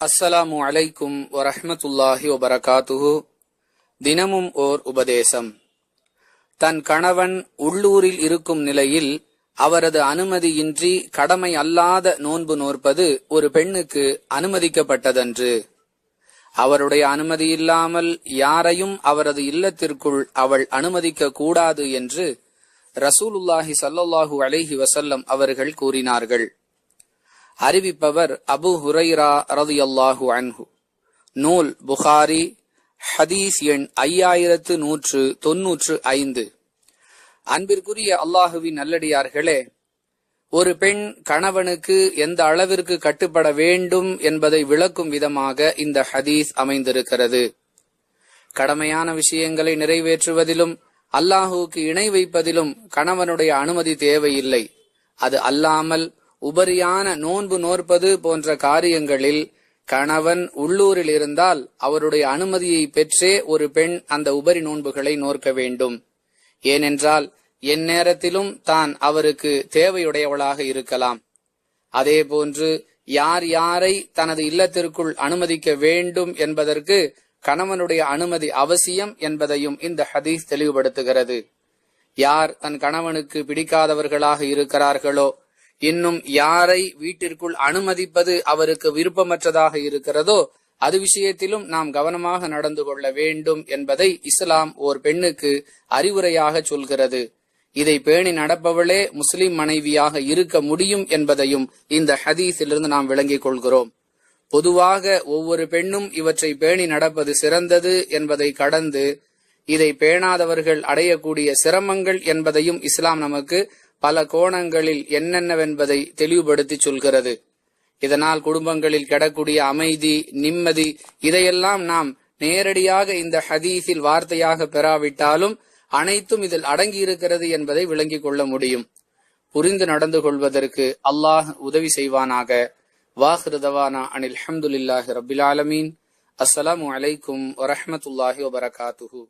அஸ்ஸலாமு அலைக்கும் வரஹமத்துல்லாஹி வபரகாத்துஹு. தினமும் ஓர் உபதேசம். தன் கணவன் உள்ளூரில் இருக்கும் நிலையில் அவரது அனுமதியின்றி கடமை அல்லாத நோன்பு நோற்பது ஒரு பெண்ணுக்கு அனுமதிக்கப்பட்டதன்று. அவருடைய அனுமதி இல்லாமல் யாரையும் அவரது இல்லத்திற்குள் அவள் அனுமதிக்க கூடாது என்று ரசூலுல்லாஹி சல்லாஹூ அலைஹி வசல்லம் அவர்கள் கூறினார்கள். அறிவிப்பவர் அபு ஹுரைரா ரதியல்லாஹு அன்ஹு. நூல் புகாரி ஹதீஸ் எண் ஐயாயிரத்து நூற்று தொன்னூற்று ஐந்து. அன்பிற்குரிய அல்லாஹுவின் நல்லடியார்களே ஒரு பெண் கணவனுக்கு எந்த அளவிற்கு கட்டுப்பட வேண்டும் என்பதை விளக்கும் விதமாக இந்த ஹதீஸ் அமைந்திருக்கிறது. கடமையான விஷயங்களை நிறைவேற்றுவதிலும் அல்லாஹுவுக்கு இணை வைப்பதிலும் கணவனுடைய அனுமதி தேவையில்லை. அது அல்லாமல் உபரியான நோன்பு நோற்பது போன்ற காரியங்களில் கணவன் உள்ளூரில் இருந்தால் அவருடைய அனுமதியை பெற்றே ஒரு பெண் அந்த உபரி நோன்புகளை நோற்க வேண்டும். ஏனென்றால் எந்நேரத்திலும் தான் அவருக்கு தேவையுடையவளாக இருக்கலாம். அதே போன்று யார் யாரை தனது இல்லத்திற்குள் அனுமதிக்க வேண்டும் என்பதற்கு கணவனுடைய அனுமதி அவசியம் என்பதையும் இந்த ஹதீஸ் தெளிவுபடுத்துகிறது. யார் தன் கணவனுக்கு பிடிக்காதவர்களாக இருக்கிறார்களோ இன்னும் யாரை வீட்டிற்குள் அனுமதிப்பது அவருக்கு விருப்பமற்றதாக இருக்கிறதோ அது விஷயத்திலும் நாம் கவனமாக நடந்து கொள்ள வேண்டும் என்பதை இஸ்லாம் ஓர் பெண்ணுக்கு அறிவுரையாக சொல்கிறது. இதை பேணி நடப்பவளே முஸ்லிம் மனைவியாக இருக்க முடியும் என்பதையும் இந்த ஹதீஸிலிருந்து நாம் விளங்கிக் கொள்கிறோம். பொதுவாக ஒவ்வொரு பெண்ணும் இவற்றை பேணி நடப்பது சிறந்தது என்பதை கடந்து இதை பேணாதவர்கள் அடையக்கூடிய சிரமங்கள் என்பதையும் இஸ்லாம் நமக்கு பல கோணங்களில் என்னென்னவென்பதை தெளிவுபடுத்தி சொல்கிறது. இதனால் குடும்பங்களில் கிடக்கூடிய அமைதி நிம்மதி இதையெல்லாம் நாம் நேரடியாக இந்த ஹதீஸில் வார்த்தையாக பெறாவிட்டாலும் அனைத்தும் இதில் அடங்கி இருக்கிறது என்பதை விளங்கிக் கொள்ள முடியும். புரிந்து நடந்து கொள்வதற்கு அல்லாஹ் உதவி செய்வானாக. வாஹ்ருதவானா அனில் அஹமதுல்லாஹி ரபில் ஆலமீன். அஸ்ஸலாமு அலைக்கும் வரஹமத்துல்லாஹி வபரகாத்துஹூ.